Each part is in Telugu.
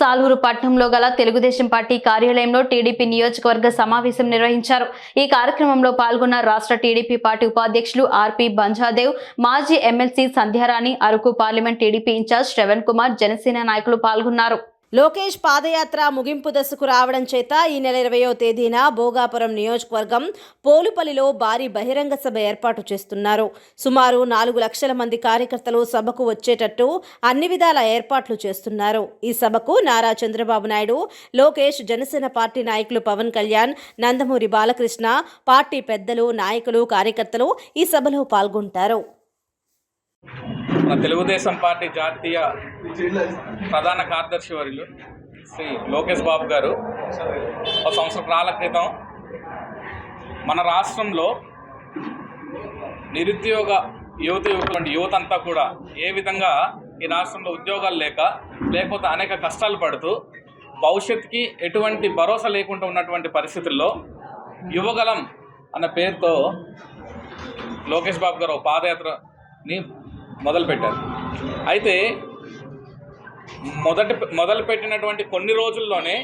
సాలూరు పట్టణంలో గల తెలుగుదేశం పార్టీ కార్యాలయంలో టీడీపీ నియోజకవర్గ సమావేశం నిర్వహించారు. ఈ కార్యక్రమంలో పాల్గొన్న రాష్ట్ర టీడీపీ పార్టీ ఉపాధ్యక్షులు ఆర్పి బంజాదేవ్ మాజీ MLC Sandhyarani Araku parliament TDP in charge Shravan Kumar Janasena నాయకులు పాల్గొన్నారు. లోకేష్ పాదయాత్ర ముగింపు దశకు రావడం చేత ఈ నెల ఇరవయో తేదీన భోగాపురం నియోజకవర్గం పోలుపల్లిలో భారీ బహిరంగ సభ ఏర్పాటు చేస్తున్నారు. సుమారు నాలుగు లక్షల మంది కార్యకర్తలు సభకు వచ్చేటట్టు అన్ని విధాల ఏర్పాట్లు చేస్తున్నారు. ఈ సభకు నారా చంద్రబాబు నాయుడు లోకేష్ జనసేన పార్టీ నాయకులు పవన్ కళ్యాణ్ నందమూరి బాలకృష్ణ పార్టీ పెద్దలు నాయకులు కార్యకర్తలు ఈ సభలో పాల్గొంటారు. మన తెలుగుదేశం పార్టీ జాతీయ ప్రధాన కార్యదర్శి వర్యులు శ్రీ లోకేష్ బాబు గారు. ఒక సంవత్సర కాల క్రితం మన రాష్ట్రంలో నిరుద్యోగ యువత యువకులు యువత అంతా కూడా ఏ విధంగా ఈ రాష్ట్రంలో ఉద్యోగాలు లేక లేకపోతే అనేక కష్టాలు పడుతూ భవిష్యత్తుకి ఎటువంటి భరోసా లేకుండా ఉన్నటువంటి పరిస్థితుల్లో యువగలం అన్న పేరుతో లోకేష్ బాబు గారు పాదయాత్రని మొదలుపెట్టారు. అయితే మొదటి మొదలుపెట్టినటువంటి కొన్ని రోజుల్లోనే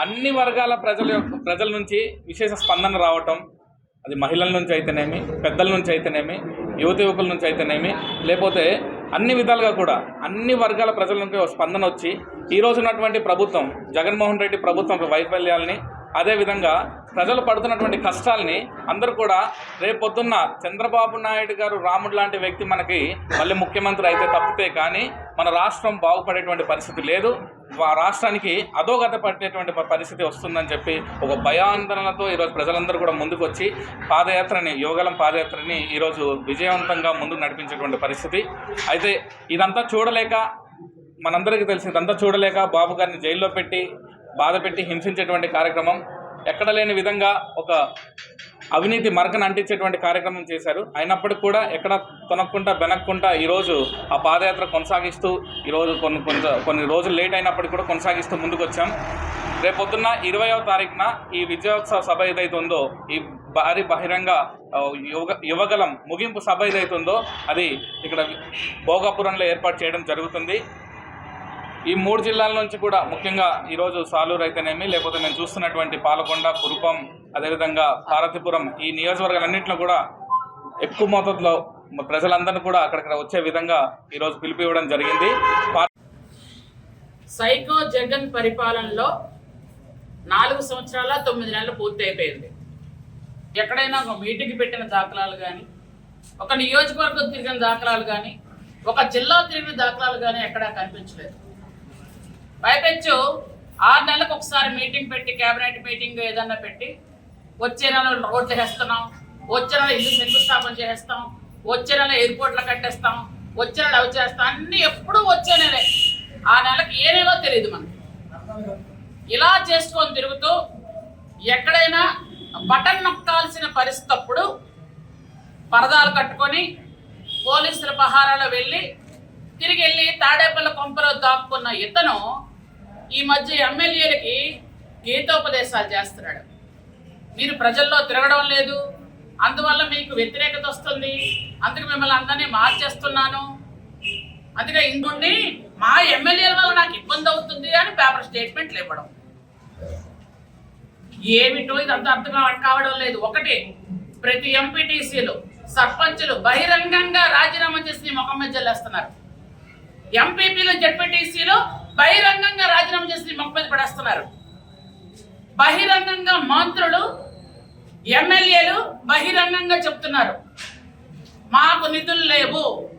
అన్ని వర్గాల ప్రజల యొక్క ప్రజల నుంచి విశేష స్పందన రావటం అది మహిళల నుంచి అయితేనేమి పెద్దల నుంచి అయితేనేమి యువత యువకుల నుంచి అయితేనేమి లేకపోతే అన్ని విధాలుగా కూడా అన్ని వర్గాల ప్రజల నుంచి ఒక స్పందన వచ్చి ఈ ఉన్నటువంటి ప్రభుత్వం జగన్మోహన్ రెడ్డి ప్రభుత్వం వైఫల్యాలని వైఫల్యాల్ని అదేవిధంగా ప్రజలు పడుతున్నటువంటి కష్టాల్ని అందరూ కూడా రేపొద్దున్న చంద్రబాబు నాయుడు గారు రాముడు లాంటి వ్యక్తి మనకి మళ్ళీ ముఖ్యమంత్రి అయితే తప్పితే కానీ మన రాష్ట్రం బాగుపడేటువంటి పరిస్థితి లేదు. రాష్ట్రానికి అధోగత పట్టేటువంటి పరిస్థితి వస్తుందని చెప్పి ఒక భయాందోళనతో ఈరోజు ప్రజలందరూ కూడా ముందుకు వచ్చి పాదయాత్రని యోగలం పాదయాత్రని ఈరోజు విజయవంతంగా ముందుకు నడిపించేటువంటి పరిస్థితి. అయితే ఇదంతా చూడలేక మనందరికీ తెలిసి ఇదంతా చూడలేక బాబు గారిని జైల్లో పెట్టి బాధ పెట్టి హింసించేటువంటి కార్యక్రమం. ఎక్కడ లేని విధంగా ఒక అవినీతి మరకను అంటించేటువంటి కార్యక్రమం చేశారు. అయినప్పటికీ కూడా ఎక్కడ తొనక్కుంటా బెనక్కుంటా ఈరోజు ఆ పాదయాత్ర కొనసాగిస్తూ ఈరోజు కొన్ని కొంత కొన్ని రోజులు లేట్ అయినప్పటికీ కూడా కొనసాగిస్తూ ముందుకు వచ్చాం రేపొద్దున్న ఇరవయో తారీఖున ఈ విజయోత్సవ సభ ఏదైతే ఉందో ఈ భారీ బహిరంగ యువ యువగ యువగలం ముగింపు సభ ఏదైతే ఉందో అది ఇక్కడ భోగాపురంలో ఏర్పాటు చేయడం జరుగుతుంది. ఈ మూడు జిల్లాల నుంచి కూడా ముఖ్యంగా ఈరోజు సాలూరు అయితేనేమి లేకపోతే మేము చూస్తున్నటువంటి పాలకొండ కురుపం అదేవిధంగా పార్వతీపురం ఈ నియోజకవర్గాలన్నింటిలో కూడా ఎక్కువ మోతాదులో ప్రజలందరినీ కూడా అక్కడికి వచ్చే విధంగా ఈరోజు పిలుపు ఇవ్వడం జరిగింది సైకో జగన్ పరిపాలనలో నాలుగు సంవత్సరాల తొమ్మిది నెలలు పూర్తి అయిపోయింది ఎక్కడైనా ఒక మీటింగ్ పెట్టిన దాఖలాలు కానీ ఒక నియోజకవర్గం తిరిగిన దాఖలాలు కానీ ఒక జిల్లా తిరిగిన దాఖలాలు కానీ ఎక్కడా కనిపించలేదు. పైపెచ్చు ఆరు నెలలకు ఒకసారి మీటింగ్ పెట్టి కేబినెట్ మీటింగ్ ఏదన్నా పెట్టి వచ్చే నెల రోడ్లు వేస్తున్నాం వచ్చే నెల ఇల్లు శంకుస్థాపన చేస్తాం వచ్చే నెల ఎయిర్పోర్ట్లో కట్టేస్తాం వచ్చే నెల అవి చేస్తాం అన్నీ ఎప్పుడూ వచ్చే నెలే. ఆ నెలకి ఏ నెలో తెలియదు మనకి. ఇలా చేసుకొని తిరుగుతూ ఎక్కడైనా బటన్ నొక్కాల్సిన పరిస్థితి అప్పుడు పరదాలు కట్టుకొని పోలీసుల పహారాలో వెళ్ళి తిరిగి వెళ్ళి తాడేపల్లి కొంపలో దాక్కున్న ఇతను ఈ మధ్య ఎమ్మెల్యేలకి గీతోపదేశాలు చేస్తున్నాడు. మీరు ప్రజల్లో తిరగడం లేదు. అందువల్ల మీకు వ్యతిరేకత వస్తుంది. అందుకు మిమ్మల్ని అందరినీ మార్చేస్తున్నాను. అందుకే ఇంకొండి మా ఎమ్మెల్యేల వల్ల నాకు ఇబ్బంది అవుతుంది అని పేపర్ స్టేట్మెంట్లు ఇవ్వడం. ఏమిటో ఇదంతా అర్థం కావడం లేదు. ఒకటి ప్రతి ఎంపీటీసీలు సర్పంచులు బహిరంగంగా రాజీనామా చేసి ముఖం మీద జల్లేస్తున్నారు. ఎంపీపీలు జడ్పీటీసీలు బహిరంగంగా రాజీనామా చేసి మొక్క మీద పడేస్తున్నారు. బహిరంగంగా మంత్రులు ఎమ్మెల్యేలు బహిరంగంగా చెప్తున్నారు. మాకు నిధులు లేవు.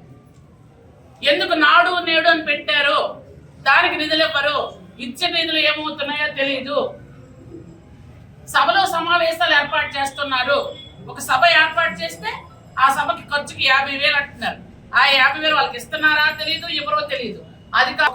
ఎందుకు నాడు నేడు అని పెట్టారు? దానికి నిధులు ఇవ్వరు ఇచ్చే నిధులు ఏమవుతున్నాయో తెలియదు సభలో సమావేశాలు ఏర్పాటు చేస్తున్నారు. ఒక సభ ఏర్పాటు చేస్తే ఆ సభకి ఖర్చుకి యాభై వేలు అంటున్నారు. ఆ యాభై వేలు వాళ్ళకి ఇస్తున్నారా తెలియదు ఎవరో తెలియదు అది కా-